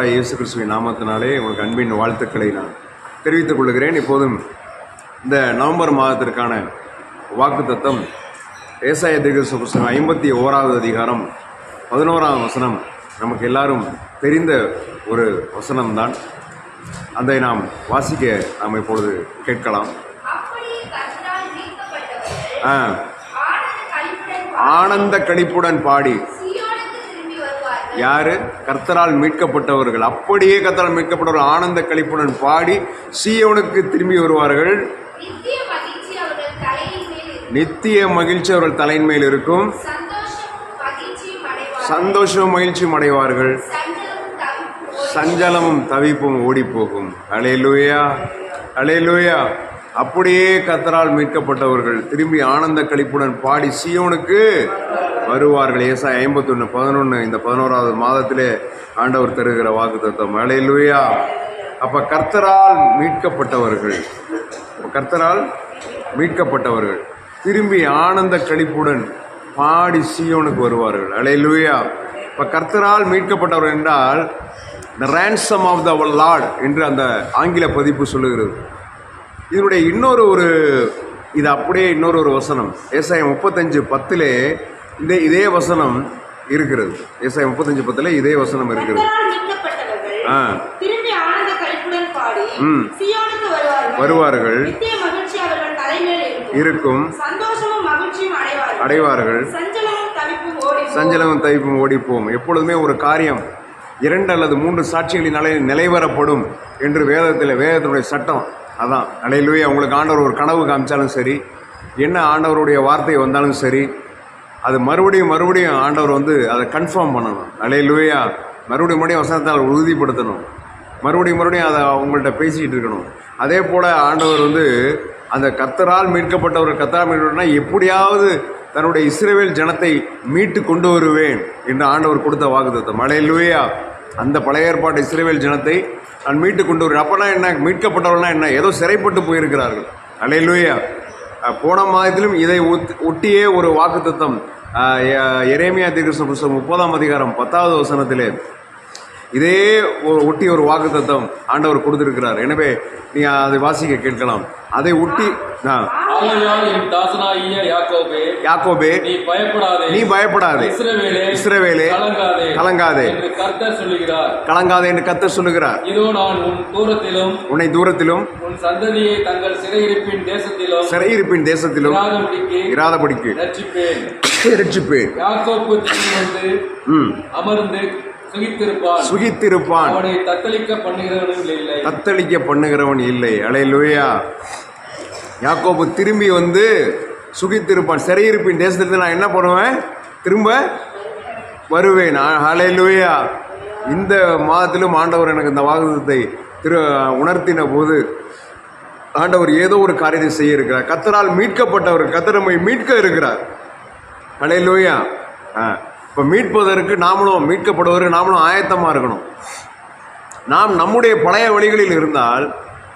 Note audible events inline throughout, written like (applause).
ஆண்டவராக இயேசு கிறிஸ்துவின் நாமத்தினாலே உங்களுக்கு அன்பின் வாழ்த்துக்களை நான் தெரிவித்துக் கொள்கிறேன். இப்போதும் இந்த நவம்பர் மாதத்திற்கான வாக்கு தத்தம் ஏசாய திகச புஸ்தகம் ஐம்பத்தி ஓராவது அதிகாரம் பதினோராம் வசனம் நமக்கு எல்லாரும் தெரிந்த ஒரு வசனம்தான். அதை நாம் வாசிக்க நாம் இப்பொழுது கேட்கலாம். ஆனந்த களிப்புடன் பாடி. யாரு? கர்த்தரால் மீட்கப்பட்டவர்கள். அப்படியே கர்த்தரால் மீட்கப்பட்டவர்கள் ஆனந்த களிப்புடன் பாடி சீயோனுக்கு திரும்பி வருவார்கள். நித்திய மகிழ்ச்சி அவர்கள் தலையின் மேல் இருக்கும். சந்தோஷம் சந்தோஷமும் மகிழ்ச்சியும் அடைவார்கள். சஞ்சலமும் தவிப்பும் ஓடிப்போகும். அலே ஓடிப்போகும் அலே லூயா அப்படியே கத்தரால் மீட்கப்பட்டவர்கள் திரும்பி ஆனந்த களிப்புடன் பாடி சியோனுக்கு வருவார்கள் ஏசா ஐம்பத்தொன்று பதினொன்று இந்த பதினோராவது மாதத்திலே ஆண்டவர் தருகிற வாக்கு தத்துவம். அலேலூயா அப்போ கர்த்தரால் மீட்கப்பட்டவர்கள் கர்த்தரால் மீட்கப்பட்டவர்கள் திரும்பி ஆனந்த களிப்புடன் பாடி சியோனுக்கு வருவார்கள். அலையிலுயா இப்போ கர்த்தரால் மீட்கப்பட்டவர் என்றால் the ransom of the Lord என்று அந்த ஆங்கில பதிப்பு சொல்லுகிறது. இதனுடைய இன்னொரு ஒரு இது அப்படியே இன்னொரு ஒரு வசனம். ஏசாயம் முப்பத்தஞ்சு பத்திலே இந்த இதே வசனம் இருக்கிறது. ஏசாயம் முப்பத்தஞ்சு பத்தில் இதே வசனம் இருக்கிறது. ஆ. ம். வருவார்கள். இருக்கும். அடைவார்கள். சஞ்சலமும் தவிப்பும் ஓடிப்போம். எப்பொழுதுமே ஒரு காரியம் இரண்டு அல்லது மூன்று சாட்சிகளினாலே நிலைவரப்படும் என்று வேதத்தில் வேதத்தினுடைய சட்டம். அதான். அலையிலுவே உங்களுக்கு ஆண்டவர் ஒரு கனவு காமிச்சாலும் சரி என்ன ஆண்டவருடைய வார்த்தை வந்தாலும் சரி அது மறுபடியும் மறுபடியும் ஆண்டவர் வந்து அதை கன்ஃபார்ம் பண்ணணும். அலையிலுவையா மறுபடியும் மறுபடியும் வசனத்தால் உறுதிப்படுத்தணும். மறுபடியும் மறுபடியும் அதை அவங்கள்ட்ட பேசிக்கிட்டு இருக்கணும். அதே போல் ஆண்டவர் வந்து அந்த கத்தரால் மீட்கப்பட்டவர் கத்தரால் மீட்கப்பட்டனா எப்படியாவது தன்னுடைய இஸ்ரேவேல் ஜனத்தை மீட்டு கொண்டு வருவேன் என்று ஆண்டவர் கொடுத்த வாக்குத்தத்தம். மலையிலுவையா அந்த பழைய ஏற்பாட்டு இஸ்ரேவேல் ஜனத்தை நான் மீட்டு கொண்டு வருவேன். அப்போனா என்ன? மீட்கப்பட்டவர்கள்னா என்ன? ஏதோ சிறைப்பட்டு போயிருக்கிறார்கள். அலையிலுவையா போன மாதத்திலும் இதை ஒட்டியே ஒரு வாக்குத்தத்தம். எரேமியா தீர்க்க புஸ்தகம் முப்பதாம் அதிகாரம் பத்தாவது வசனத்திலே இதே ஒரு ஒட்டி ஒரு வாக்குத்தத்தம் ஆண்டவர் கொடுத்திருக்கிறார். எனவே நீ அதை வாசிக்க கேட்கலாம். அதை ஒட்டி யாக்கோபே நீ பயப்படாதே. நீ பயப்படாதே. இஸ்ரவேலே கலங்காதே கலங்காதே. என்று கத்த சொல்லுகிறார். இதோ நான் உன் தூரத்திலும் உன்னை தூரத்திலும் உன் சந்ததியை தங்கள் சிறையிருப்பின் தேசத்திலும் சிறையிருப்பின் தேசத்திலும் இராதபடிக்கு இராதபடிக்கு ரட்சிப்பேன். ரட்சிப்பேன். யாக்கோப்பு அமர்ந்து சுகித்திருப்பான். தத்தளிக்க இல்லை. பண்ணுகிறவன் இல்லை. அலையிலுயா யாக்கோபு திரும்பி வந்து சுகித்திருப்பான். சிறையிருப்பின் தேசத்திலிருந்து நான் என்ன பண்ணுவேன்? திரும்ப வருவேன். அலையிலுயா இந்த மாதத்திலும் ஆண்டவர் எனக்கு இந்த வாக்குத்தத்தை திரு உணர்த்தின போது ஆண்டவர் ஏதோ ஒரு காரியத்தை செய்ய இருக்கிறார். கத்தரால் மீட்கப்பட்டவர் கத்தர் நம்மை மீட்க இருக்கிறார். அலையிலுயா ஆ. இப்போ மீட்பதற்கு நாமளும் மீட்கப்படுவதற்கு நாமளும் ஆயத்தமாக இருக்கணும். நாம் நம்முடைய பழைய வழிகளில் இருந்தால்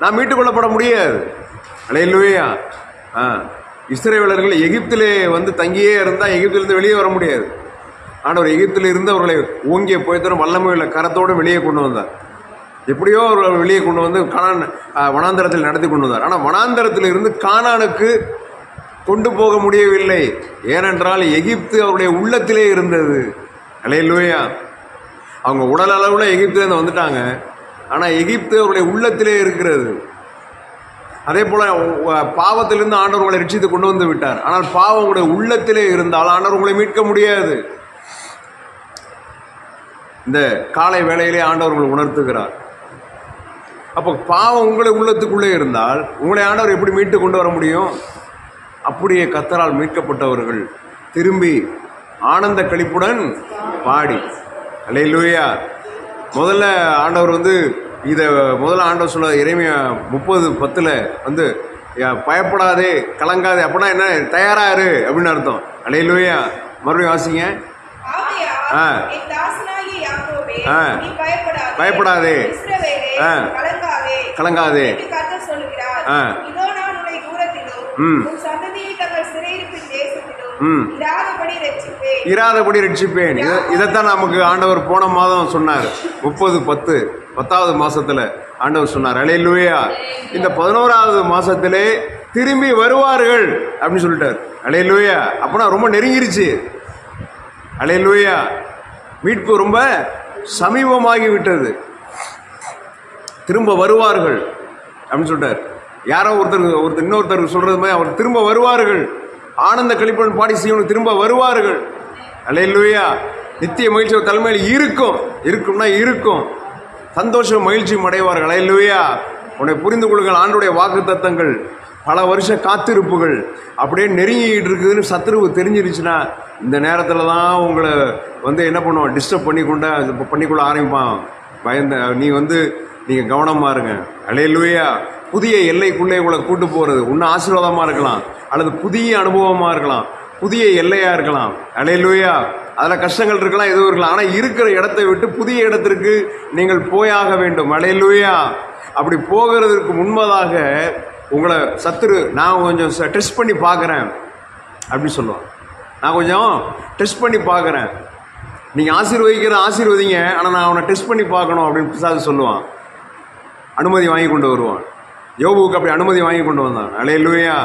நாம் மீட்டுக்கொள்ளப்பட முடியாது. அலையிலுவையா ஆ. இஸ்ரேலர்கள் எகிப்திலே வந்து தங்கியே இருந்தால் எகிப்திலிருந்து வெளியே வர முடியாது. ஆனவர் எகிப்தில் இருந்து அவர்களை ஓங்கிய போய்த்தரும் வல்லமையுள்ள கரத்தோடு வெளியே கொண்டு வந்தார். எப்படியோ அவர்கள் வெளியே கொண்டு வந்து காணான் வனாந்தரத்தில் நடத்தி கொண்டு வந்தார். ஆனால் வனாந்தரத்தில் இருந்து கானானுக்கு கொண்டு போக முடியவில்லை. ஏனென்றால் எகிப்து அவருடைய உள்ளத்திலே இருந்தது. அலையிலுவையா அவங்க உடல் அளவில் எகிப்துலேருந்து வந்துட்டாங்க. ஆனால் எகிப்து அவருடைய உள்ளத்திலே இருக்கிறது. அதே போல் பாவத்திலிருந்து ஆண்டவர் உங்களை ரட்சித்து கொண்டு வந்து விட்டார். ஆனால் பாவம் உங்களுடைய உள்ளத்திலே இருந்தால் ஆண்டவர் உங்களை மீட்க முடியாது. இந்த காலை வேளையிலே ஆண்டவர் உங்களை உணர்த்துகிறார். அப்போ பாவம் உங்களை உள்ளத்துக்குள்ளே இருந்தால் உங்களை ஆண்டவர் எப்படி மீட்டு கொண்டு வர முடியும்? அப்படியே கத்தரால் மீட்கப்பட்டவர்கள் திரும்பி ஆனந்த களிப்புடன் பாடி அல்லேலூயா முதல்ல ஆண்டவர் வந்து இதை முதல்ல ஆண்டவர் சொல்ல இறைமையா முப்பது பத்தில் வந்து பயப்படாதே கலங்காதே அப்படின்னா என்ன தயாராரு அப்படின்னு அர்த்தம் அல்லேலூயா மறுபடியும் வாசிங்க ஆ. ஆ. பயப்படாதே. ஆ. கலங்காதே. ஆ. ம். உன் சந்ததியை தங்கள் சிறையிருப்பின் தேசத்திலும், ம் இராதபடி ரட்சிப்பேன். இதைத்தான் நமக்கு ஆண்டவர் போன மாதம் சொன்னார். முப்பது பத்து பத்தாவது மாசத்துல ஆண்டவர் சொன்னார். அலையிலுவையா இந்த பதினோராவது மாசத்திலே திரும்பி வருவார்கள் அப்படின்னு சொல்லிட்டார். அலையிலுவையா அப்பனா ரொம்ப நெருங்கிருச்சு. அலையிலுவையா மீட்பு ரொம்ப சமீபமாகி விட்டது திரும்ப வருவார்கள் அப்படின்னு சொல்லிட்டார். யாரோ ஒருத்தர் ஒருத்தர் இன்னொருத்தருக்கு சொல்றது மாதிரி அவர் திரும்ப வருவார்கள். ஆனந்த கழிப்புடன் பாடி செய்யணும் திரும்ப வருவார்கள். அல்லையா நித்திய மகிழ்ச்சி தலைமையில் இருக்கும். இருக்கும்னா இருக்கும். சந்தோஷம் மகிழ்ச்சியும் அடைவார்கள். அல்லையா உன்னை புரிந்து கொள்ளுங்கள். ஆண்டுடைய வாக்கு தத்தங்கள் பல வருஷ காத்திருப்புகள். அப்படியே நெருங்கிட்டு இருக்குதுன்னு சத்துருவு தெரிஞ்சிருச்சுன்னா இந்த நேரத்தில் தான் உங்களை வந்து என்ன பண்ணுவான்? டிஸ்டர்ப் பண்ணி அது பண்ணிக்கொள்ள ஆரம்பிப்பான். பயந்த நீ வந்து நீங்கள் கவனமாக இருங்க. அலையிலுவையா புதிய எல்லைக்குள்ளே உங்களை கூட்டு போகிறது இன்னும் ஆசீர்வாதமாக இருக்கலாம். அல்லது புதிய அனுபவமாக இருக்கலாம். புதிய எல்லையாக இருக்கலாம். அலையலுவையா அதில் கஷ்டங்கள் இருக்கலாம் எதுவும் இருக்கலாம். ஆனால் இருக்கிற இடத்தை விட்டு புதிய இடத்திற்கு நீங்கள் போயாக வேண்டும். அலையலுவையா அப்படி போகிறதுக்கு முன்பதாக உங்களை சத்துரு நான் கொஞ்சம் டெஸ்ட் பண்ணி பார்க்குறேன். அப்படின்னு சொல்லுவான் நான் கொஞ்சம் டெஸ்ட் பண்ணி பார்க்குறேன். நீங்கள் ஆசீர்வதிக்கிற ஆசீர்வதிங்க. ஆனால் நான் அவனை டெஸ்ட் பண்ணி பார்க்கணும் அப்படின்னு பிசாது சொல்லுவான். அனுமதி வாங்கி கொண்டு வருவான். யோபுவுக்கு அப்படி அனுமதி வாங்கி கொண்டு வந்தான். அலையிலுவையா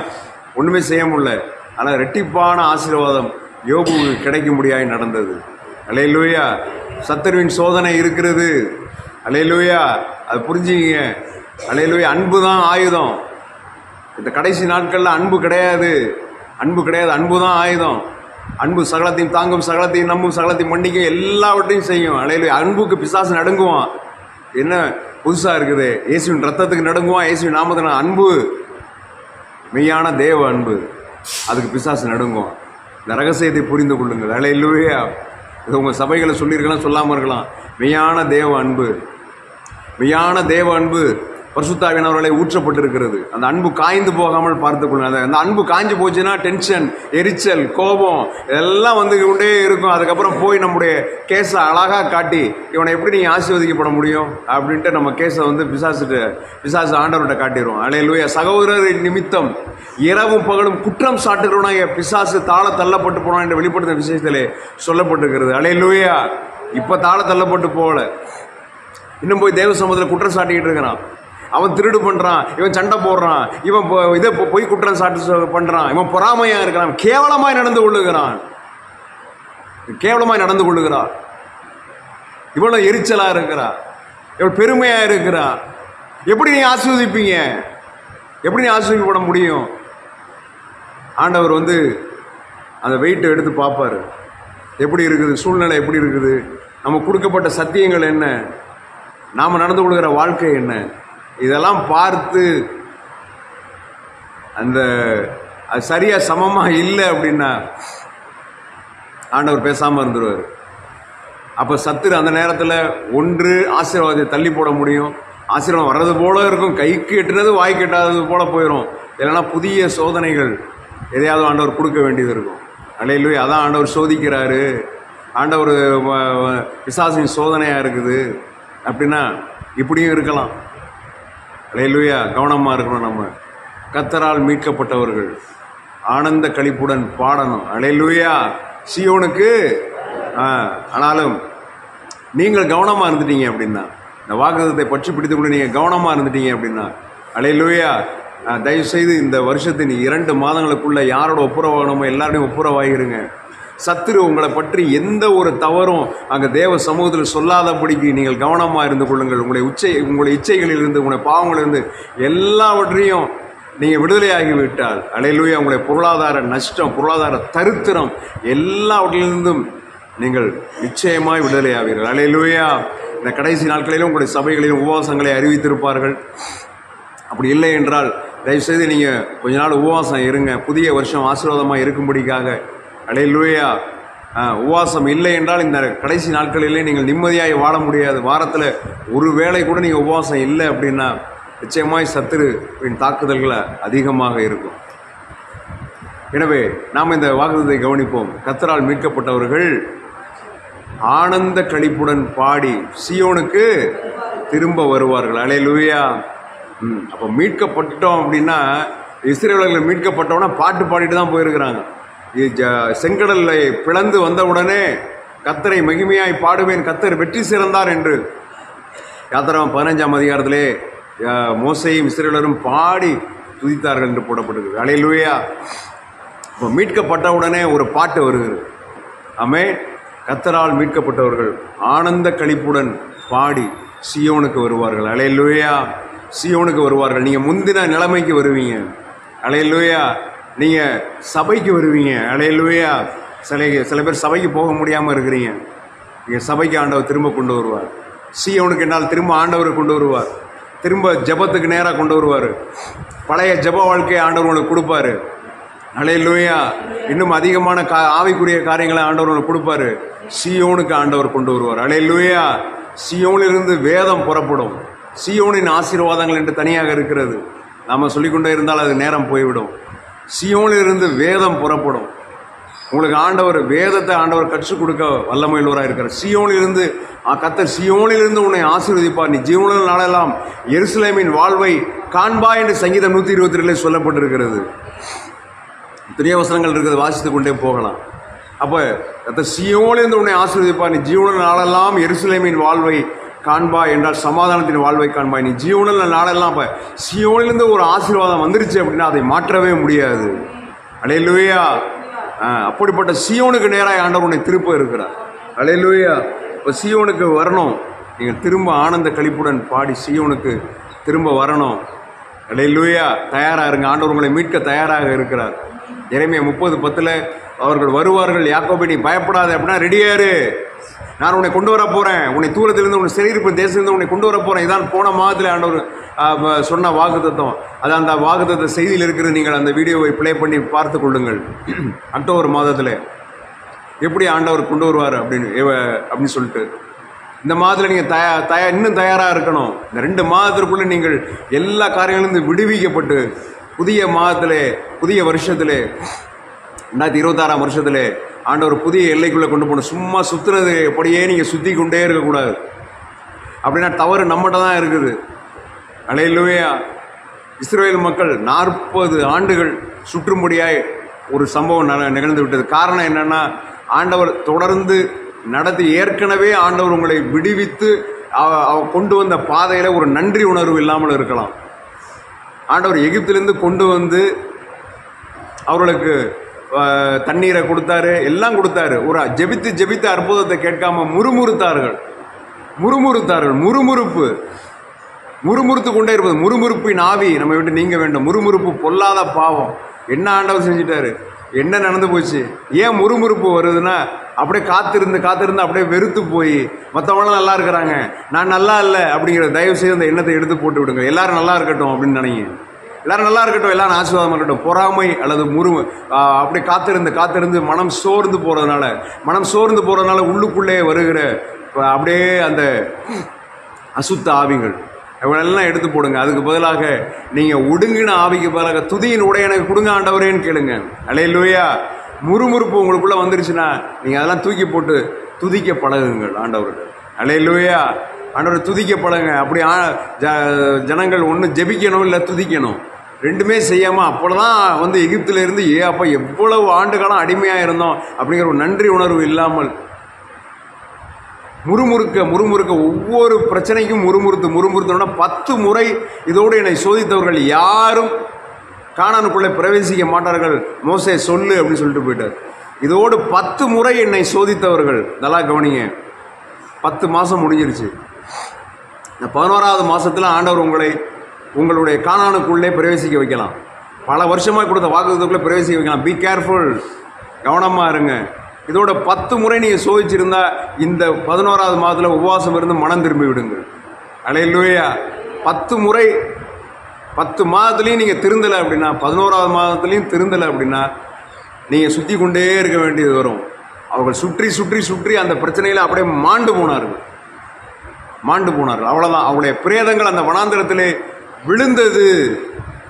ஒன்றுமே செய்ய முடியல. ஆனால் ரெட்டிப்பான ஆசீர்வாதம் யோபுவுக்கு கிடைக்க முடியாய் நடந்தது. அலையிலுவையா சத்துருவின் சோதனை இருக்கிறது. அலையிலுவையா அது புரிஞ்சுக்கிங்க அலையிலுவையா அன்பு தான் ஆயுதம். இந்த கடைசி நாட்களில் அன்பு கிடையாது. அன்பு கிடையாது அன்பு தான் ஆயுதம். அன்பு சகலத்தையும் தாங்கும் சகலத்தையும் நம்பும் சகலத்தையும் மன்னிக்கும் எல்லாவற்றையும் செய்யும். அலையில அன்புக்கு பிசாசு நடுங்குவான். என்ன புதுசாக இருக்குது? இயேசுவின் ரத்தத்துக்கு நடுங்குவான் இயேசுவின் நாமத்தின அன்பு. மெய்யான தேவ அன்பு. அதுக்கு பிசாசு நடுங்குவான். இந்த ரகசியத்தை புரிந்து கொள்ளுங்கள். அலை இல்லையா இது உங்கள் சபைகளை சொல்லியிருக்கலாம் சொல்லாமல் இருக்கலாம். மெய்யான தேவ அன்பு. மெய்யான தேவ அன்பு. பரிசுத்தாவினவர்களை ஊற்றப்பட்டிருக்கிறது. அந்த அன்பு காய்ந்து போகாமல் பார்த்துக்கொள்ளுங்க அந்த அந்த அன்பு காய்ஞ்சு போச்சுன்னா டென்ஷன் எரிச்சல் கோபம் இதெல்லாம் வந்து கொண்டே இருக்கும். அதுக்கப்புறம் போய் நம்முடைய கேஸை அழகாக காட்டி இவனை எப்படி நீங்கள் ஆசீர்வதிக்கப்பட முடியும்? அப்படின்ட்டு நம்ம கேஸை வந்து பிசாசுட்டு பிசாசு ஆண்டவர்கிட்ட காட்டிடுவோம். அலையிலுய சகோதரர் நிமித்தம் இரவும் பகலும் குற்றம் சாட்டுகிறவனாக பிசாசு தாழ தள்ளப்பட்டு போனான் என்று வெளிப்படுத்த விஷயத்திலே சொல்லப்பட்டிருக்கிறது. அலையிலுயா இப்போ தாழ தள்ளப்பட்டு போகல. இன்னும் போய் தேவ சமூகத்தில் குற்றம் சாட்டிக்கிட்டு இருக்கிறான். அவன் திருடு பண்ணுறான் இவன் சண்டை போடுறான் இவன் இதை பொய் குற்றம் சாட்டு பண்ணுறான் இவன் பொறாமையாக இருக்கிறான் கேவலமாய் நடந்து கொள்ளுகிறான். கேவலமாய் நடந்து கொள்ளுகிறான் இவ்வளோ எரிச்சலாக இருக்கிறா. இவள் பெருமையாக இருக்கிறா. எப்படி நீ ஆஸ்வதிப்பீங்க? எப்படி நீ ஆஸ்வதிக்கப்பட முடியும்? ஆண்டவர் வந்து அந்த வெயிட்டை எடுத்து பார்ப்பாரு. எப்படி இருக்குது? சூழ்நிலை எப்படி இருக்குது? நம்ம கொடுக்கப்பட்ட சத்தியங்கள் என்ன? நாம் நடந்து கொள்கிற வாழ்க்கை என்ன? இதெல்லாம் பார்த்து அந்த அது சரியாக சமமாக இல்லை அப்படின்னா ஆண்டவர் பேசாமல் இருந்துருவார். அப்போ சத்துரு அந்த நேரத்தில் ஒன்று ஆசீர்வாதத்தை தள்ளி போட முடியும். ஆசீர்வாதம் வர்றது போல இருக்கும். கைக்கு எட்டுனது வாய்க்கு எட்டாதது போல போயிடும் இல்லைன்னா புதிய சோதனைகள் எதையாவது ஆண்டவர் கொடுக்க வேண்டியது இருக்கும். அலையிலுவே அதான் ஆண்டவர் சோதிக்கிறாரு. ஆண்டவர் வ- பிசாசின் சோதனையாக இருக்குது. அப்படின்னா இப்படியும் இருக்கலாம். அலையிலுயா கவனமாக இருக்கணும் நம்ம. கத்தரால் மீட்கப்பட்டவர்கள். ஆனந்த கழிப்புடன் பாடணும். அலையிலுயா சியோனுக்கு ஆனாலும் நீங்கள் கவனமாக இருந்துட்டீங்க அப்படின்னா இந்த வாக்குதத்தை பற்றி பிடித்து கொண்டு நீங்கள் கவனமாக இருந்துட்டீங்க அப்படின்னா அலையிலுயா தயவுசெய்து இந்த வருஷத்தின் இரண்டு மாதங்களுக்குள்ளே யாரோட ஒப்புரவாகணுமோ எல்லாருடையும் ஒப்புரவாகிருங்க. சத்துரு உங்களை பற்றி எந்த ஒரு தவறும் அங்கே தேவ சமூகத்தில் சொல்லாதபடிக்கு நீங்கள் கவனமாக இருந்து கொள்ளுங்கள். உங்களுடைய உச்சை உங்களுடைய இச்சைகளிலிருந்து உங்களுடைய பாவங்களிலிருந்து எல்லாவற்றையும் நீங்கள் விடுதலையாகி விட்டால் உங்களுடைய பொருளாதார நஷ்டம் பொருளாதார தரித்திரம் எல்லாவற்றிலிருந்தும் நீங்கள் நிச்சயமாய் விடுதலையாவீர்கள். அலையிலுயா இந்த கடைசி நாட்களிலும் உங்களுடைய சபைகளிலும் உபவாசங்களை அறிவித்திருப்பார்கள். அப்படி இல்லை என்றால் தயவுசெய்து நீங்கள் கொஞ்ச நாள் உபவாசம் இருங்க. புதிய வருஷம் ஆசீர்வாதமாக இருக்கும்படிக்காக அலையிலுயா. உபவாசம் இல்லை என்றால் இந்த கடைசி நாட்களிலே நீங்கள் நிம்மதியாக வாழ முடியாது. வாரத்தில் ஒரு வேளை கூட நீங்கள் உபவாசம் இல்லை அப்படின்னா நிச்சயமாய் சத்துருவின் தாக்குதல்கள் அதிகமாக இருக்கும். எனவே நாம் இந்த வாக்குதத்தை கவனிப்போம். கத்தரால் மீட்கப்பட்டவர்கள் ஆனந்த கழிப்புடன் பாடி சியோனுக்கு திரும்ப வருவார்கள். அலே லூயா அப்போ மீட்கப்பட்டோம் அப்படின்னா இஸ்ரேலர்கள் மீட்கப்பட்டோன்னா பாட்டு பாடிட்டு தான் போயிருக்கிறாங்க. செங்கடலை பிளந்து வந்தவுடனே கத்தரை மகிமையாய் பாடுவேன் கத்தர் வெற்றி சிறந்தார் என்று. யாத்திராம் பதினஞ்சாம் அதிகாரத்திலே மோசையும் இஸ்ரேலரும் பாடி துதித்தார்கள் என்று போடப்பட்டிருக்கு அலையிலுவையா இப்போ மீட்கப்பட்ட உடனே ஒரு பாட்டு வருகிறது. ஆமே கத்தரால் மீட்கப்பட்டவர்கள் ஆனந்த கழிப்புடன் பாடி சியோனுக்கு வருவார்கள். அலையிலுவையா சியோனுக்கு வருவார்கள். நீங்கள் முந்தின நிலைமைக்கு வருவீங்க. அலையிலுவையா நீங்கள் சபைக்கு வருவீங்க. அலையிலுவையா சில சில பேர் சபைக்கு போக முடியாமல் இருக்கிறீங்க. நீங்கள் சபைக்கு ஆண்டவர் திரும்ப கொண்டு வருவார். சீயோனுக்கு என்னால் திரும்ப ஆண்டவரை கொண்டு வருவார். திரும்ப ஜெபத்துக்கு நேராக கொண்டு வருவார். பழைய ஜெப வாழ்க்கையை ஆண்டவர் உங்களுக்கு கொடுப்பாரு. அலையிலுவையா இன்னும் அதிகமான கா ஆவிக்குரிய காரியங்களை ஆண்டவர் உங்களுக்கு கொடுப்பாரு. சியோனுக்கு ஆண்டவர் கொண்டு வருவார். அலையிலுவையா சியோனிலிருந்து வேதம் புறப்படும். சியோனின் ஆசீர்வாதங்கள் என்று தனியாக இருக்கிறது. நாம் சொல்லிக்கொண்டே இருந்தால் அது நேரம் போய்விடும். சியோனிலிருந்து வேதம் புறப்படும். உங்களுக்கு ஆண்டவர் வேதத்தை ஆண்டவர் கற்றுக் கொடுக்க வல்லமையுள்ளவராக இருக்கிறார். சியோனிலிருந்து ஆ, கத்தர் சியோனிலிருந்து உன்னை ஆசீர்வதிப்பார். நீ ஜீவனில் நாளெல்லாம் எருசலேமின் வாழ்வை காண்பா என்று சங்கீதம் நூற்றி இருபத்தி ரெண்டில் சொல்லப்பட்டிருக்கிறது. பெரிய வசனங்கள் இருக்கிறது வாசித்து கொண்டே போகலாம். அப்போ கத்தர் சியோனிலிருந்து உன்னை ஆசீர்வதிப்பார். நீ ஜீவனில் நாளெல்லாம் எருசலேமின் வாழ்வை காண்பா என்றால் சமாதானத்தின் வாழ்வை காண்பாய் நீ ஜீவனில் நாளெல்லாம் இப்போ சியோனிலிருந்து ஒரு ஆசீர்வாதம் வந்துருச்சு அப்படின்னா அதை மாற்றவே முடியாது. அலையிலுவையா அப்படிப்பட்ட சியோனுக்கு நேராக ஆண்டவர் உன்னை திருப்ப இருக்கிறார். அலையிலுவையா இப்போ சியோனுக்கு வரணும். நீங்கள் திரும்ப ஆனந்த கழிப்புடன் பாடி சியோனுக்கு திரும்ப வரணும். அலையிலுவையா தயாராக இருங்க. ஆண்டவர் உங்களை மீட்க தயாராக இருக்கிறார். இறைமையை முப்பது பத்தில் அவர்கள் வருவார்கள். யாக்கோபி நீ பயப்படாத. அப்படின்னா ரெடியாரு நான் உன்னை கொண்டு வர போகிறேன் உன்னை தூரத்திலிருந்து உன் சிறையிருப்பு தேசத்திலிருந்து உன்னை கொண்டு வர போகிறேன் இதான் போன மாதத்தில் ஆண்டவர் சொன்ன வாக்குத்தம் அது அந்த வாக்குத்தத்த செய்தியில் இருக்கிறது. நீங்கள் அந்த வீடியோவை ப்ளே பண்ணி பார்த்து கொள்ளுங்கள். (clears throat) அக்டோபர் மாதத்தில். எப்படி ஆண்டவர் கொண்டு வருவார் அப்படின்னு அப்படின்னு சொல்லிட்டு. இந்த மாதத்தில் நீங்கள் தயா தயா இன்னும் தயாராக இருக்கணும். இந்த ரெண்டு மாதத்திற்குள்ளே நீங்கள் எல்லா காரியங்களிலிருந்து விடுவிக்கப்பட்டு புதிய மாதத்தில் புதிய வருஷத்தில் ரெண்டாயிரத்தி இருபத்தாறாம் வருஷத்தில் ஆண்டவர் புதிய எல்லைக்குள்ளே கொண்டு போகணும் சும்மா சுற்றுறது அப்படியே நீங்கள் சுற்றி கொண்டே இருக்கக்கூடாது. அப்படின்னா தவறு நம்மகிட்ட தான் இருக்குது. அலையிலுவையா இஸ்ரேல் மக்கள் நாற்பது ஆண்டுகள் சுற்றும்படியாய் ஒரு சம்பவம் ந- நிகழ்ந்து விட்டது. காரணம் என்னென்னா ஆண்டவர் தொடர்ந்து நடத்தி ஏற்கனவே ஆண்டவர் உங்களை விடுவித்து அவ- கொண்டு வந்த பாதையில் ஒரு நன்றி உணர்வு இல்லாமல் இருக்கலாம். ஆண்டவர் எகிப்திலிருந்து கொண்டு வந்து அவர்களுக்கு தண்ணீரை கொடுத்தாரு எல்லாம் கொடுத்தாரு. ஒரு ஜெபித்து ஜெபித்து அற்புதத்தை கேட்காம முறுமுறுத்தார்கள். முறுமுறுத்தார்கள். முறுமுறுப்பு. முறுமுறுத்து கொண்டே இருப்பது. முறுமுறுப்பின் ஆவி நம்ம விட்டு நீங்க வேண்டும். முறுமுறுப்பு பொல்லாத பாவம். என்ன ஆண்டவர் செஞ்சிட்டாரு? என்ன நடந்து போச்சு? ஏன் முறுமுறுப்பு வருதுன்னா அப்படியே காத்திருந்து காத்திருந்து அப்படியே வெறுத்து போய் மற்றவங்களாம் நல்லா இருக்கிறாங்க. நான் நல்லா இல்லை அப்படிங்கிற தயவு செய்து அந்த எண்ணத்தை எடுத்து போட்டு விடுங்க எல்லாரும் நல்லா இருக்கட்டும் அப்படின்னு நினைங்க. எல்லாரும் நல்லா இருக்கட்டும் எல்லாரும் ஆசீர்வாதமாக இருக்கட்டும். பொறாமை அல்லது முரு அப்படி காத்திருந்து காத்திருந்து மனம் சோர்ந்து போகிறதுனால மனம் சோர்ந்து போகிறதுனால உள்ளுக்குள்ளே வருகிற அப்படியே அந்த அசுத்த ஆவிகள் இவங்களெல்லாம் எடுத்து போடுங்க. அதுக்கு பதிலாக நீங்கள் ஒடுங்கின ஆவிக்கு பதிலாக துதியின் உடைய எனக்கு கொடுங்க ஆண்டவரேன்னு கேளுங்க. அலையிலுவையா முறுமுறுப்பு உங்களுக்குள்ளே வந்துருச்சுன்னா நீங்கள் அதெல்லாம் தூக்கி போட்டு துதிக்க பழகுங்கள் ஆண்டவர்கள். அலையிலுவையா ஆண்டவர் துதிக்க அப்படி ஆ- ஜ- ஜனங்கள் ஒன்று ஜெபிக்கணும் இல்லை துதிக்கணும். ரெண்டுமே செய்யாமல் அப்போதான் வந்து எகிப்துல இருந்து ஏ அப்போ எவ்வளவு ஆண்டுகாலம் அடிமையாக இருந்தோம். அப்படிங்கிற ஒரு நன்றி உணர்வு இல்லாமல் முறுமுறுக்க முறுமுறுக்க ஒவ்வொரு பிரச்சனைக்கும் முறுமுறுத்து முறுமுறுத்தோன்னா பத்து முறை இதோடு என்னை சோதித்தவர்கள் யாரும் காணானுக்குள்ளே பிரவேசிக்க மாட்டார்கள். மோசே சொல்லு அப்படின்னு சொல்லிட்டு போயிட்டார். இதோடு பத்து முறை என்னை சோதித்தவர்கள். நல்லா கவனிங்க. பத்து மாதம் முடிஞ்சிருச்சு. இந்த பதினோராவது மாதத்தில் ஆண்டவர் உங்களை உங்களுடைய காணானுக்குள்ளே பிரவேசிக்க வைக்கலாம். பல வருஷமாக கொடுத்த வாக்குறுதிக்குள்ளே பிரவேசிக்க வைக்கலாம். பி கேர்ஃபுல் கவனமாக இருங்க. இதோட பத்து முறை நீங்கள் சோதிச்சிருந்தா இந்த பதினோராவது மாதத்தில் உபவாசம் இருந்து மனம் திரும்பி விடுங்கள். அலையிலுவையா பத்து முறை பத்து மாதத்துலேயும் நீங்கள் திருந்தலை அப்படின்னா பதினோராவது மாதத்துலேயும் திருந்தலை அப்படின்னா நீங்கள் சுற்றி கொண்டே இருக்க வேண்டியது வரும். அவர்கள் சுற்றி சுற்றி சுற்றி அந்த பிரச்சனையில் அப்படியே மாண்டு போனார்கள். மாண்டு போனார்கள். அவ்வளோதான் அவருடைய பிரேதங்கள் அந்த வனாந்திரத்தில் விழுந்தது.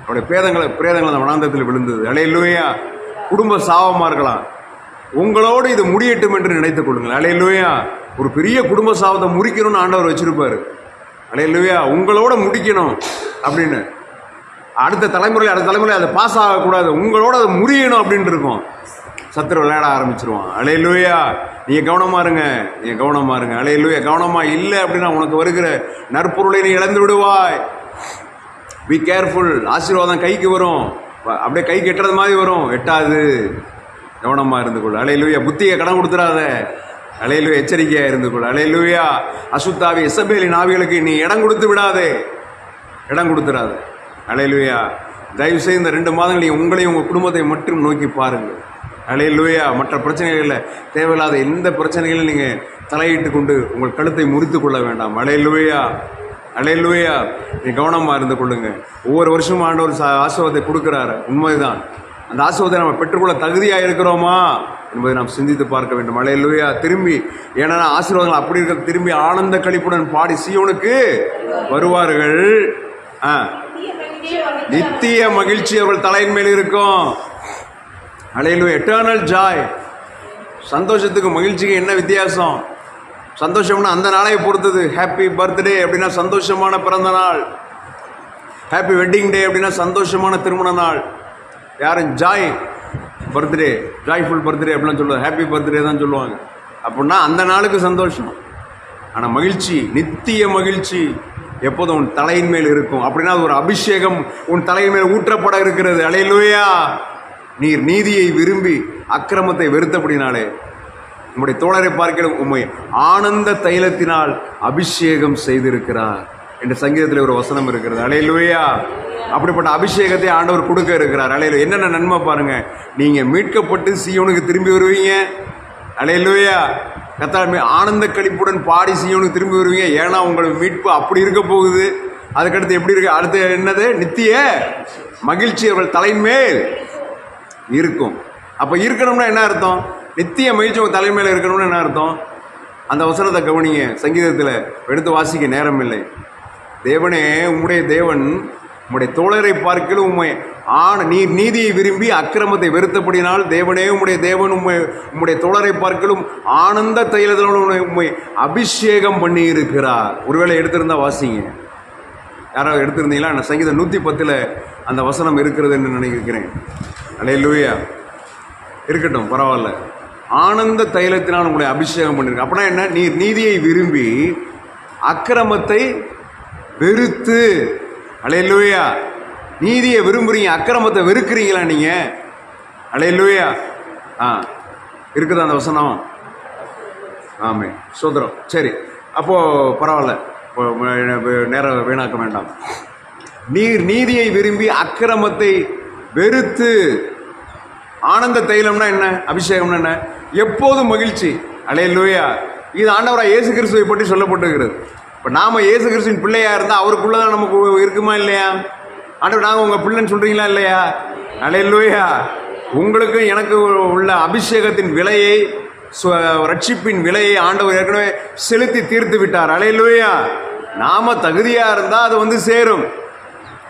அவருடைய பிரேதங்களை பிரேதங்கள் அந்த வனாந்திரத்தில் விழுந்தது. அலையிலுவையா குடும்ப சாபமாக இருக்கலாம் உங்களோடு இது முடியட்டும் என்று நினைத்துக் கொள்ளுங்கள். அலையிலுவையா ஒரு பெரிய குடும்ப சாபத்தை முறிக்கணும்னு ஆண்டவர் வச்சிருப்பாரு. அலையிலுவையா உங்களோட முடிக்கணும் அப்படின்னு. அடுத்த தலைமுறை அடுத்த தலைமுறை அதை பாஸ் ஆகக்கூடாது. உங்களோட அதை முறியணும் அப்படின்ட்டு இருக்கும். சத்துரு விளையாட ஆரம்பிச்சிருவான் அலையிலூயா நீங்க கவனமா இருங்க. நீங்க கவனமா இருங்க. அலையிலூயா கவனமா இல்லை அப்படின்னா உனக்கு வருகிற நற்பொருளை நீ இழந்து விடுவாய். பி கேர்ஃபுல் ஆசீர்வாதம் கைக்கு வரும். அப்படியே கை கெட்டுறது மாதிரி வரும். எட்டாது கவனமா இருந்து கொள். அலையிலுயா புத்தியை கடன் கொடுத்துடாத அலையிலு எச்சரிக்கையாக இருந்து கொள். அலையிலுயா அசுத்தாவி இசபேலின் ஆவிகளுக்கு நீ இடம் கொடுத்து விடாதே. இடம் கொடுத்துறாத. அலையிலுயா தயவுசெய்து இந்த ரெண்டு மாதங்கள் நீ உங்களையும் உங்கள் குடும்பத்தை மட்டும் நோக்கி பாருங்கள். அலையிலுயா மற்ற பிரச்சனைகளில் தேவையில்லாத எந்த பிரச்சனைகளும் நீங்கள் தலையிட்டு கொண்டு உங்கள் கழுத்தை முறித்து கொள்ள வேண்டாம். அலையிலுயா அலையிலுயா நீ கவனமாக இருந்து கொள்ளுங்க. ஒவ்வொரு வருஷமும் ஆண்டவர் ஆசீர்வாதத்தை கொடுக்குறாரு. உண்மைதான். அந்த ஆசீர்வாதத்தை நம்ம பெற்றுக்கொள்ள தகுதியாக இருக்கிறோமா என்பதை நாம் சிந்தித்து பார்க்க வேண்டும். அலையிலுயா திரும்பி ஏன்னா ஆசீர்வாதங்கள் அப்படி இருக்க திரும்பி ஆனந்த கழிப்புடன் பாடி சீயோனுக்கு வருவார்கள். ஆ. நித்திய மகிழ்ச்சி அவர்கள் தலையின் மேல் இருக்கும். அலையிலுயா எட்டர்னல் ஜாய் சந்தோஷத்துக்கு மகிழ்ச்சிக்கு என்ன வித்தியாசம்? சந்தோஷம்னா அந்த நாளை பொறுத்தது. ஹாப்பி பர்த்டே அப்படின்னா சந்தோஷமான பிறந்த நாள். ஹாப்பி வெட்டிங் டே அப்படின்னா சந்தோஷமான திருமண நாள். யாரும் ஜாய் பர்த்டே ஜாய்ஃபுல் பர்த்டே அப்படிலாம் சொல்லுவாங்க ஹாப்பி பர்த்டே தான் சொல்லுவாங்க. அப்படின்னா அந்த நாளுக்கு சந்தோஷம். ஆனால் மகிழ்ச்சி நித்திய மகிழ்ச்சி எப்போதும் உன் தலையின் மேல் இருக்கும். அப்படின்னா அது ஒரு அபிஷேகம் உன் தலையின் மேல் ஊற்றப்பட இருக்கிறது. அலையிலுயா நீர் நீதியை விரும்பி அக்கிரமத்தை வெறுத்தபடினாலே உம்முடைய தோழரை பார்க்கலும் உண்மை ஆனந்த தைலத்தினால் அபிஷேகம் செய்திருக்கிறார் என்ற சங்கீதத்தில் ஒரு வசனம் இருக்கிறது. அலையிலுவையா அப்படிப்பட்ட அபிஷேகத்தை ஆண்டவர் கொடுக்க இருக்கிறார். அலையில என்னென்ன நன்மை பாருங்க. நீங்கள் மீட்கப்பட்டு சீயோனுக்கு திரும்பி வருவீங்க. அலையிலுவையா கத்தாலுமே ஆனந்த கழிப்புடன் பாடி சீயோனுக்கு திரும்பி வருவீங்க. ஏன்னா உங்களுக்கு மீட்பு அப்படி இருக்க போகுது. அதுக்கடுத்து எப்படி இருக்கு? அடுத்து என்னது? நித்திய மகிழ்ச்சி அவர்கள் தலையின் மேல். இருக்கும். அப்போ இருக்கணும்னா என்ன அர்த்தம்? நித்திய மகிழ்ச்சி உங்கள் தலைமையில் இருக்கணும்னு என்ன அர்த்தம்? அந்த வசனத்தை கவனிங்க. சங்கீதத்தில் எடுத்து வாசிக்க நேரம் இல்லை தேவனே உம்முடைய தேவன் உம்முடைய தோழரை பார்க்கலும் உண்மை ஆன நீர் நீதியை விரும்பி அக்கிரமத்தை வெறுத்தபடினால் தேவனே உம்முடைய தேவன் உண்மை உம்முடைய தோழரை பார்க்கலும் ஆனந்த தைலத்தினோடு உண்மை அபிஷேகம் பண்ணி இருக்கிறார் ஒருவேளை எடுத்திருந்தா வாசிங்க. யாராவது எடுத்திருந்தீங்களா? நான் சங்கீதம் நூற்றி பத்தில் அந்த வசனம் இருக்கிறதுன்னு நினைக்கிறேன். அலையிலுயா. இருக்கட்டும் பரவாயில்ல. ஆனந்த தைலத்தினால் உங்களை அபிஷேகம் பண்ணிருக்கு. அப்படின்னா என்ன? நீர் நீதியை விரும்பி அக்கிரமத்தை வெறுத்து. அலே லூயா நீதியை விரும்புகிறீங்க அக்கிரமத்தை வெறுக்கிறீங்களா நீங்கள் அலே லூயா ஆ இருக்குதா அந்த வசனம்? ஆமே. சோதரம். சரி. அப்போது பரவாயில்ல. இப்போ நேரம் வீணாக்க வேண்டாம். நீர் நீதியை விரும்பி அக்கிரமத்தை வெறுத்து ஆனந்த தைலம்னா என்ன? அபிஷேகம்னா என்ன? எப்போதும் மகிழ்ச்சி. அலையலூயா. இது ஆண்டவராக இயேசு கிறிஸ்துவை பற்றி சொல்லப்பட்டிருக்கிறது. இப்போ நாம இயேசு கிறிஸ்துவின் பிள்ளையாக இருந்தால் அவருக்குள்ளே தான் நமக்கு இருக்குமா இல்லையா? ஆண்டவர் நாங்கள் உங்கள் பிள்ளைன்னு சொல்கிறீங்களா இல்லையா? அலையலூயா. உங்களுக்கும் எனக்கு உள்ள அபிஷேகத்தின் விலையை ரட்சிப்பின் விலையை ஆண்டவர் ஏற்கனவே செலுத்தி தீர்த்து விட்டார். அலையலூயா. நாம தகுதியாக இருந்தால் அது வந்து சேரும்.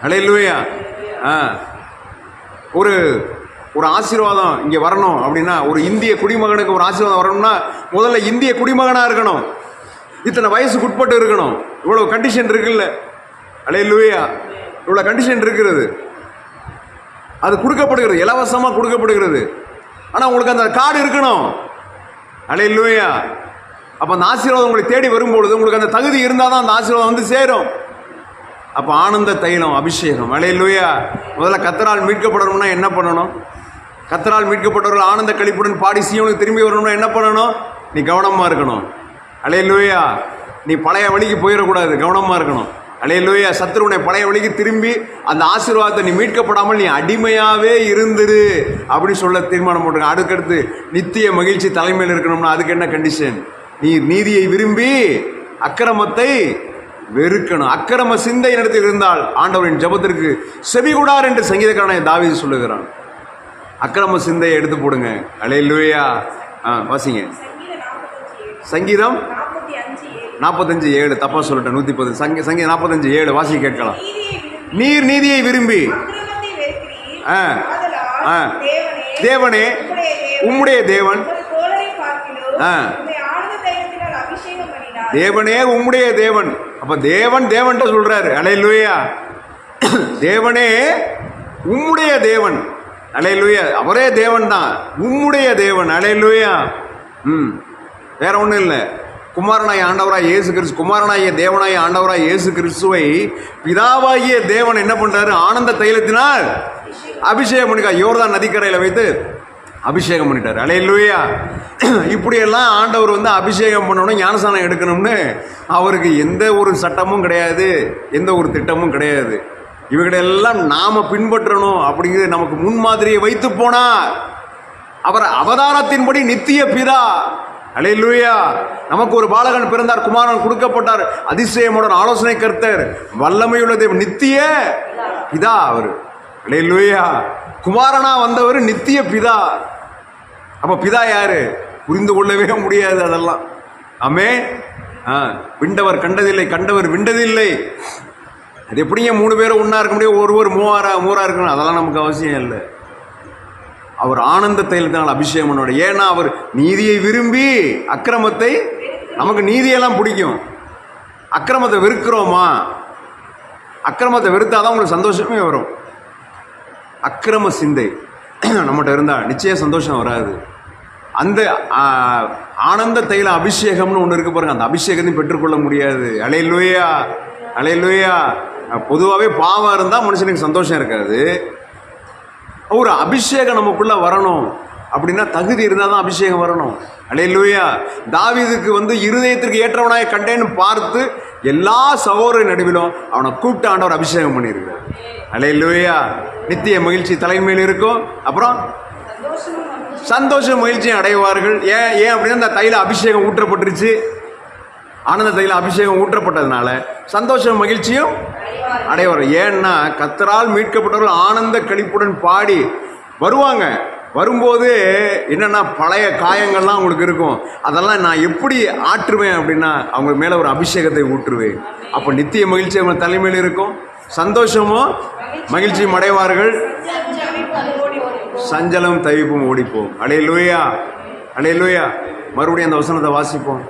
அலையலூயா. ஆ. ஒரு ஒரு ஆசீர்வாதம் இங்கே வரணும் அப்படின்னா ஒரு இந்திய குடிமகனுக்கு ஒரு ஆசீர்வாதம் வரணும்னா முதல்ல இந்திய குடிமகனாக இருக்கணும். இத்தனை வயசுக்கு உட்பட்டு இருக்கணும். இவ்வளோ கண்டிஷன் இருக்குல்ல. லூயா இவ்வளோ கண்டிஷன் இருக்கிறது. அது கொடுக்கப்படுகிறது இலவசமாக கொடுக்கப்படுகிறது. ஆனால் உங்களுக்கு அந்த கார்டு இருக்கணும். அலையில்லையா அப்போ அந்த ஆசீர்வாதம் உங்களை தேடி வரும்பொழுது உங்களுக்கு அந்த தகுதி இருந்தால் தான் அந்த ஆசீர்வாதம் வந்து சேரும். அப்போ ஆனந்த தைலம் அபிஷேகம். அலையில்லையா முதல்ல கத்தரால் மீட்கப்படணும்னா என்ன பண்ணணும்? கத்தரால் மீட்கப்பட்டவர்கள் ஆனந்த கழிப்புடன் பாடி சீவனுக்கு திரும்பி வரணும்னா என்ன பண்ணணும்? நீ கவனமாக இருக்கணும். அலையில்லையா நீ பழைய வழிக்கு போயிடக்கூடாது கவனமாக இருக்கணும். அலே லூயா சத்ருவனை பழைய வழிக்கு திரும்பி அந்த ஆசீர்வாதத்தை நீ மீட்கப்படாமல் நீ அடிமையாகவே இருந்துரு அப்படின்னு சொல்ல தீர்மானம் போட்டுருங்க அடுக்கடுத்து நித்திய மகிழ்ச்சி தலைமையில் இருக்கணும்னா அதுக்கு என்ன கண்டிஷன் நீ நீதியை விரும்பி அக்கிரமத்தை வெறுக்கணும். அக்கிரம சிந்தை இடத்தில் இருந்தால் ஆண்டவரின் ஜெபத்திற்கு செவிகூடார் என்று சங்கீதக்காரனை தாவீது சொல்லுகிறான். அக்கிரம சிந்தையை எடுத்து போடுங்க. அலையிலுவையா ஆ வாசிங்க. சங்கீதம் நாற்பத்தஞ்சு ஏழு. தப்பாக சொல்லிட்டேன் நூற்றி பத்து சங்கி சங்கீதம் நாற்பத்தஞ்சு ஏழு. வாசி கேட்கலாம். நீர் நீதியை விரும்பி. ஆ. ஆ. தேவனே உம்முடைய தேவன். ஆ. தேவனே உம்முடைய தேவன். அப்போ தேவன் தேவன்ட்ட சொல்கிறாரு அலையிலுவையா தேவனே உம்முடைய தேவன். அலையலுயா அவரே தேவன் தான் உம்முடைய தேவன். அலையலுயா ம். வேற ஒன்றும் இல்லை. குமாரனாய் ஆண்டவராய் இயேசு கிறிஸ்து குமாரனாய தேவனாய் ஆண்டவராய் இயேசு கிறிஸ்துவை பிதாவாகிய தேவன் என்ன பண்ணுறாரு ஆனந்த தைலத்தினால் அபிஷேகம் பண்ணிக்கா யோர்தான் நதிக்கரையில் வைத்து அபிஷேகம் பண்ணிட்டார். அலையலுயா இப்படியெல்லாம் ஆண்டவர் வந்து அபிஷேகம் பண்ணணும் ஞானசானம் எடுக்கணும்னு அவருக்கு எந்த ஒரு சட்டமும் கிடையாது. எந்த ஒரு திட்டமும் கிடையாது. இவைகளெல்லாம் நாம பின்பற்றணும் அப்படிங்கிறது நமக்கு முன்மாதிரியை வைத்து போனார். அவர் அவதாரத்தின்படி நித்திய பிதா. அலையிலுயா. நமக்கு ஒரு பாலகன் பிறந்தார் குமாரன் கொடுக்கப்பட்டார் அதிசயமுடன் ஆலோசனை கருத்தர். வல்லமையுள்ள தேவன் நித்திய பிதா அவர். அலையிலுயா. குமாரனா வந்தவர் நித்திய பிதா. அப்ப பிதா யாரு? புரிந்து கொள்ளவே முடியாது அதெல்லாம். ஆமே ஆ விண்டவர் கண்டதில்லை கண்டவர் விண்டதில்லை. அது எப்படிங்க மூணு பேரும் ஒன்றா இருக்க முடியும்? ஒருவர் மூவாரா மூவராக இருக்கணும்? அதெல்லாம் நமக்கு அவசியம் இல்லை. அவர் ஆனந்த தைலத்தினால் அபிஷேகம் பண்ணோட ஏன்னா அவர் நீதியை விரும்பி அக்கிரமத்தை நமக்கு நீதியெல்லாம் பிடிக்கும். அக்கிரமத்தை வெறுக்கிறோமா? அக்கிரமத்தை வெறுத்தாதான் உங்களுக்கு சந்தோஷமே வரும். அக்கிரம சிந்தை. (clears throat) நம்மகிட்ட இருந்தால் நிச்சயம் சந்தோஷம் வராது. அந்த ஆனந்த தைல அபிஷேகம்னு ஒன்று இருக்கு பாருங்க. அந்த அபிஷேகத்தையும் பெற்றுக்கொள்ள முடியாது. அலையிலுயா அலையிலுயா. பொதுவாகவே பாவம் இருந்தால் மனுஷனுக்கு சந்தோஷம் இருக்காது. ஒரு அபிஷேகம் நமக்குள்ளே வரணும் அப்படின்னா தகுதி இருந்தால் தான் அபிஷேகம் வரணும். அலே லூயா தாவிதுக்கு வந்து இருதயத்திற்கு ஏற்றவனாய் கண்டேன்னு பார்த்து எல்லா சகோதர நடுவிலும் அவனை கூப்பிட்டு ஆண்டவர் அபிஷேகம் பண்ணியிருக்கிறார். லூயா நித்திய மகிழ்ச்சி தலைமையில் இருக்கும். அப்புறம் சந்தோஷம் மகிழ்ச்சியும் அடைவார்கள். ஏன் ஏன் அப்படின்னா அந்த தையில் அபிஷேகம் ஊற்றப்பட்டுருச்சு. ஆனந்த தைல அபிஷேகம் ஊற்றப்பட்டதுனால சந்தோஷம் மகிழ்ச்சியும் அடைவார் ஏன்னா கத்தரால் மீட்கப்பட்டவர்கள் ஆனந்த கழிப்புடன் பாடி வருவாங்க. வரும்போது என்னென்னா பழைய காயங்கள்லாம் அவங்களுக்கு இருக்கும். அதெல்லாம் நான் எப்படி ஆற்றுவேன் அப்படின்னா அவங்க மேலே ஒரு அபிஷேகத்தை ஊற்றுவேன். அப்போ நித்திய மகிழ்ச்சி அவங்க தலைமையில் இருக்கும். சந்தோஷமும் மகிழ்ச்சியும் அடைவார்கள். சஞ்சலம் தவிப்பும் ஓடிப்போம். அடே லூயா அடே லூயா மறுபடியும் அந்த வசனத்தை வாசிப்போம்.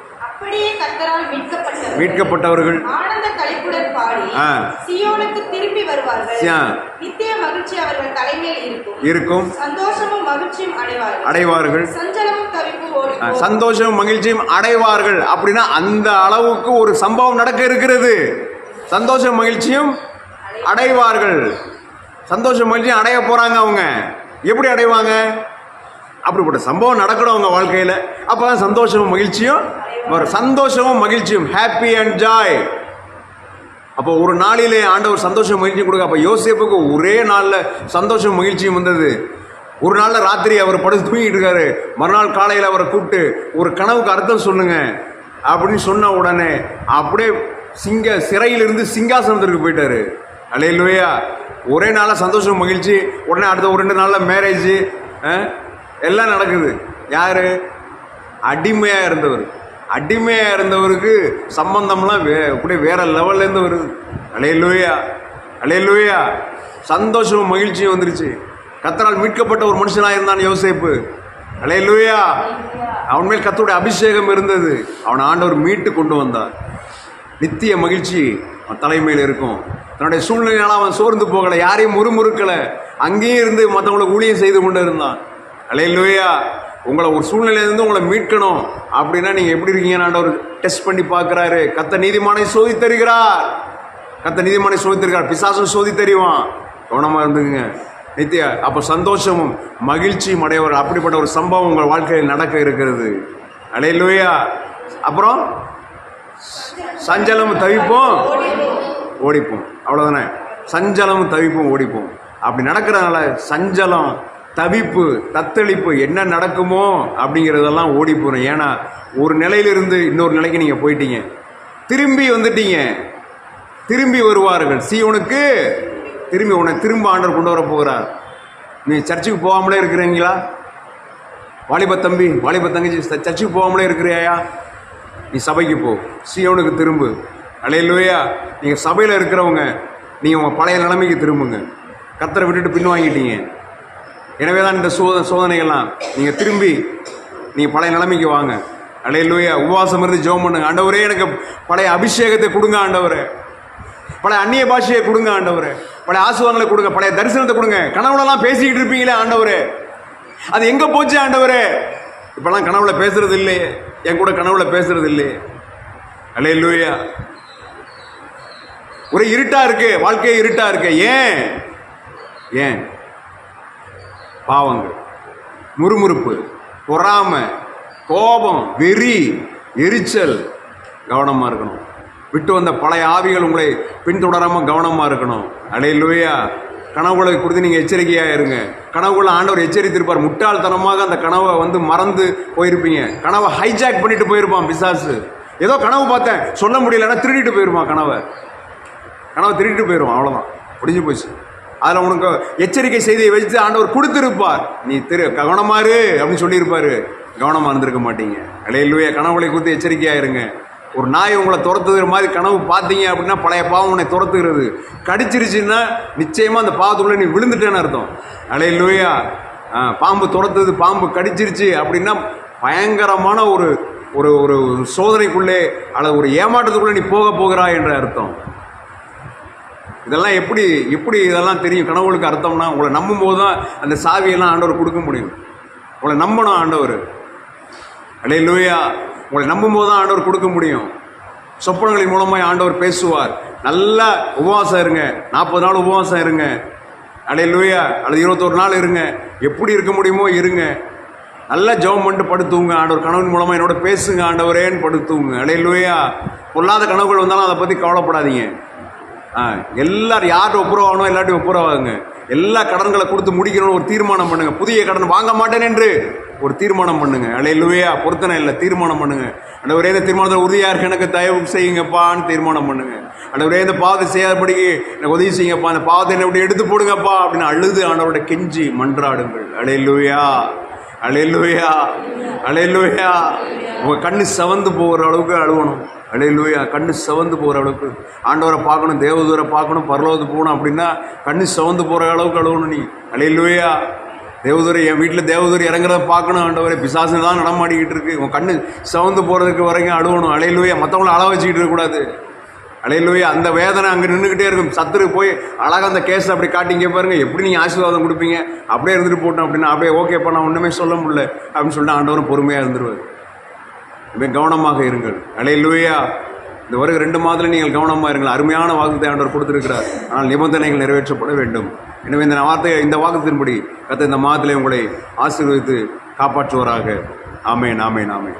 அப்படியே கர்த்தரால் மீட்கப்பட்டவர்கள். மீட்கப்பட்டவர்கள். ஆனந்த களிப்புடன் பாடி ஆ. சியோனுக்கு திரும்பி வருவார்கள். ஆ. நித்திய மகிழ்ச்சி அவர்கள் தலைமையில் இருக்கும். இருக்கும். சந்தோஷமும் மகிழ்ச்சியும் அடைவார்கள். அடைவார்கள். சஞ்சலமும் தவிப்பும் ஓடி ஆ, சந்தோஷம் மகிழ்ச்சியும் அடைவார்கள் அப்படின்னா அந்த அளவுக்கு ஒரு சம்பவம் நடக்க இருக்கிறது. சந்தோஷம் மகிழ்ச்சியும் அடைவார்கள். சந்தோஷம் மகிழ்ச்சியும் அடைய போறாங்க அவங்க. எப்படி அடைவாங்க? அப்படிப்பட்ட சம்பவம் நடக்கணும் அவங்க வாழ்க்கையில். அப்போ தான் சந்தோஷமும் மகிழ்ச்சியும் ஒரு சந்தோஷமும் மகிழ்ச்சியும். ஹாப்பி அண்ட் ஜாய் அப்போ ஒரு நாளிலே ஆண்டவர் சந்தோஷம் மகிழ்ச்சி கொடுக்க அப்போ யோசிப்புக்கு ஒரே நாளில் சந்தோஷம் மகிழ்ச்சியும் வந்தது. ஒரு நாளில் ராத்திரி அவர் படுத்து தூங்கிட்டு இருக்காரு. மறுநாள் காலையில் அவரை கூப்பிட்டு ஒரு கனவுக்கு அர்த்தம் சொல்லுங்க அப்படின்னு சொன்ன உடனே அப்படியே சிங்க சிறையிலிருந்து சிங்காசனத்திற்கு போயிட்டாரு. அலையிலுவையா ஒரே நாளில் சந்தோஷம் மகிழ்ச்சி உடனே அடுத்த ஒரு ரெண்டு நாளில் மேரேஜ் எல்லாம் நடக்குது. யார்? அடிமையாக இருந்தவர். அடிமையாக இருந்தவருக்கு சம்பந்தம்லாம் வே அப்படியே வேறு லெவல்லேருந்து வருது. அலையலூயா அலையலூயா. சந்தோஷமும் மகிழ்ச்சியும் வந்துருச்சு. கத்தரால் மீட்கப்பட்ட ஒரு மனுஷனாக இருந்தான் யோசேப்பு. அலையலூயா. அவன் மேல் கத்தோடைய அபிஷேகம் இருந்தது. அவன் ஆண்டவர் மீட்டு கொண்டு வந்தார். நித்திய மகிழ்ச்சி அவன் தலைமையில் இருக்கும். தன்னுடைய சூழ்நிலையால் அவன் சோர்ந்து போகலை. யாரையும் முறுமுறுக்கலை. அங்கேயும் இருந்து மற்றவங்களுக்கு ஊழியம் செய்து கொண்டு இருந்தான். அலையிலுயா. உங்களை ஒரு சூழ்நிலையிலேருந்து உங்களை மீட்கணும். அப்படின்னா நீங்கள் எப்படி இருக்கீங்கன்னு ஆண்டவர் டெஸ்ட் பண்ணி பார்க்குறாரு. கத்த நீதிமானை சோதித்தருகிறார் கத்த நீதிமானை சோதி தருகிறார் பிசாசும் சோதி கவனமாக இருந்துக்குங்க. நித்யா அப்போ சந்தோஷமும் மகிழ்ச்சியும் அடையவர். அப்படிப்பட்ட ஒரு சம்பவம் உங்கள் வாழ்க்கையில் நடக்க இருக்கிறது. அலையிலுயா. அப்புறம் சஞ்சலம் தவிப்போம் ஓடிப்போம். அவ்வளோதானே சஞ்சலம் தவிப்போம் ஓடிப்போம். அப்படி நடக்கிறதுனால சஞ்சலம் தவிப்பு தத்தளிப்பு என்ன நடக்குமோ அப்படிங்கிறதெல்லாம் ஓடி போகிறோம் ஏன்னா ஒரு நிலையிலிருந்து இன்னொரு நிலைக்கு நீங்கள் போயிட்டீங்க. திரும்பி வந்துட்டீங்க. திரும்பி வருவார்கள். சீவனுக்கு திரும்பி உன்னை திரும்ப ஆண்டர் கொண்டு வர போகிறார். நீ சர்ச்சுக்கு போகாமலே இருக்கிறீங்களா? வாலிப தம்பி வாலிப தங்கச்சி சர்ச்சுக்கு போகாமலே இருக்கிறியாயா? நீ சபைக்கு போ. சீவனுக்கு திரும்பு. அலையிலுவையா நீங்கள் சபையில் இருக்கிறவங்க நீங்கள் உங்கள் பழைய நிலைமைக்கு திரும்புங்க. கத்தரை விட்டுட்டு பின் வாங்கிட்டீங்க எனவே தான் இந்த சோத சோதனைகள்லாம். நீங்கள் திரும்பி நீங்கள் பழைய நிலைமைக்கு வாங்க. அலையிலுவையா உபவாசம் இருந்து ஜெபம் பண்ணுங்க. ஆண்டவரே எனக்கு பழைய அபிஷேகத்தை கொடுங்க ஆண்டவரே. பழைய அந்நிய பாஷையை கொடுங்க ஆண்டவரே. பழைய ஆசுவாங்களை கொடுங்க. பழைய தரிசனத்தை கொடுங்க. கனவுலலாம் பேசிக்கிட்டு இருப்பீங்களே ஆண்டவரே. அது எங்கே போச்சு ஆண்டவரே? இப்போல்லாம் கனவுல பேசுறது இல்லையே. என் கூட கனவுல பேசுறது இல்லையே. அலே லூயா ஒரே இருட்டா இருக்கு. வாழ்க்கையே இருட்டா இருக்கு. ஏன்? ஏன்? பாவங்கள். முறுமுறுப்பு பொறாமை கோபம் வெறி எரிச்சல் கவனமாக இருக்கணும். விட்டு வந்த பழைய ஆவிகள் உங்களை பின்தொடராமல் கவனமாக இருக்கணும். அலையிலுவையா கனவுகளை குறித்து நீங்கள் எச்சரிக்கையாக இருங்க. கனவுகளை ஆண்டவர் எச்சரித்திருப்பார். முட்டாள்தனமாக அந்த கனவை வந்து மறந்து போயிருப்பீங்க. கனவை ஹைஜாக் பண்ணிட்டு போயிருப்பான் பிசாசு. ஏதோ கனவு பார்த்தேன். சொல்ல முடியலன்னா திருடிட்டு போயிருப்பான் கனவை. கனவை திருடிட்டு போயிடுவான் அவ்வளோதான் முடிஞ்சு போச்சு. அதில் உனக்கு எச்சரிக்கை செய்தியை வச்சு ஆண்டவர் கொடுத்துருப்பார். நீ திரு கவனமாரு அப்படின்னு சொல்லியிருப்பாரு. கவனமாக இருந்திருக்க மாட்டீங்க. அலையிலுவே கனவுகளை குறித்து எச்சரிக்கையாக இருங்க. ஒரு நாய் உங்களை துரத்துகிற மாதிரி கனவு பார்த்தீங்க அப்படின்னா பழைய பாவம் உன்னை துரத்துகிறது. கடிச்சிருச்சுன்னா நிச்சயமாக அந்த பாவத்துக்குள்ளே நீ விழுந்துட்டேன்னு அர்த்தம். அலையிலுவையா பாம்பு துரத்துது பாம்பு கடிச்சிருச்சு அப்படின்னா பயங்கரமான ஒரு ஒரு ஒரு சோதனைக்குள்ளே அல்லது ஒரு ஏமாற்றத்துக்குள்ளே நீ போக போகிறாய் என்ற அர்த்தம். இதெல்லாம் எப்படி எப்படி இதெல்லாம் தெரியும்? கனவுகளுக்கு அர்த்தம்னா உங்களை நம்பும் போது தான் அந்த சாவியெல்லாம் ஆண்டவர் கொடுக்க முடியும். உங்களை நம்பணும் ஆண்டவர். அலே லூயா உங்களை நம்பும் போது தான் ஆண்டவர் கொடுக்க முடியும். சொப்பனங்களின் மூலமாக ஆண்டவர் பேசுவார். நல்லா உபவாசம் இருங்க. நாற்பது நாள் உபவாசம் இருங்க. அலே லூயா அல்லது இருபத்தொரு நாள் இருங்க. எப்படி இருக்க முடியுமோ இருங்க. நல்லா ஜெபம் பண்ணிட்டு படுத்துவங்க ஆண்டவர் கனவின் மூலமாக என்னோட பேசுங்க. ஆண்டவரேன்னு படுத்துவங்க அலே லூயா பொல்லாத கனவுகள் வந்தாலும் அதை பற்றி கவலைப்படாதீங்க. ஆ எல்லாரும் யார்கிட்ட ஒப்புரவாகணும் எல்லாத்தையும் ஒப்புரவாகுங்க. எல்லா கடன்களை கொடுத்து முடிக்கணும்னு ஒரு தீர்மானம் பண்ணுங்க. புதிய கடன் வாங்க மாட்டேன் என்று ஒரு தீர்மானம் பண்ணுங்க. அலையிலுவையா பொருத்தனை இல்லை தீர்மானம் பண்ணுங்க. அந்த ஒரே இந்த தீர்மானத்தில் உறுதியாக இருக்கு எனக்கு தயவு செய்யுங்கப்பான்னு தீர்மானம் பண்ணுங்க. அந்த ஒரே இந்த பாவத்தை செய்யாதபடிக்கு எனக்கு உதவி செய்யுங்கப்பா. அந்த பாவத்தை என்னை இப்படி எடுத்து போடுங்கப்பா அப்படின்னு அழுது ஆண்டவரோட கெஞ்சி மன்றாடுங்கள். அலையிலுவையா அலையிலுவையா அலையிலுவையா உங்கள் கண்ணு சவந்து போகிற அளவுக்கு அழுவணும். அலையிலுவையா கண்ணு சவந்து போகிற அளவுக்கு. ஆண்டவரை பார்க்கணும் தேவதூரை பார்க்கணும் பரலோகத்துக்கு போகணும் அப்படின்னா கண்ணு சவந்து போகிற அளவுக்கு அழுகணும் நீ. அலையிலுவையா தேவதூரை என் வீட்டில் தேவதூர் இறங்குறத பார்க்கணும் ஆண்டவரை. பிசாசு தான் நடமாடிக்கிட்டு இருக்கு. உன் கண்ணு சவந்து போகிறதுக்கு வரைக்கும் அழுவணும். அலையிலுவையா மற்றவங்கள அள வச்சுக்கிட்டு இருக்கக்கூடாது. அலையிலுவையா அந்த வேதனை அங்கே நின்றுக்கிட்டே இருக்கும். சத்துரு போய் அழகாக அந்த கேஸ் அப்படி காட்டிங்க பாருங்க. எப்படி நீங்கள் ஆசீர்வாதம் கொடுப்பீங்க? அப்படியே இருந்துட்டு போட்டோம் அப்படின்னா அப்படியே ஓகே பண்ண ஒன்றுமே சொல்ல முடியல அப்படின்னு சொல்லிட்டு ஆண்டவரும் பொறுமையாக இருந்துருவார். மிக கவனமாக இருங்கள். அலையிலுவையா இந்த வருக ரெண்டு மாதத்தில் நீங்கள் கவனமாக இருங்கள். அருமையான வாக்கு ஆண்டவர் கொடுத்திருக்கிறார். ஆனால் நிபந்தனைகள் நிறைவேற்றப்பட வேண்டும். எனவே இந்த வார்த்தை இந்த வாக்குத்தின்படி கத்த இந்த மாதத்திலே உங்களை ஆசீர்வதித்து காப்பாற்றுவராக. ஆமேன் ஆமேன் ஆமேன்.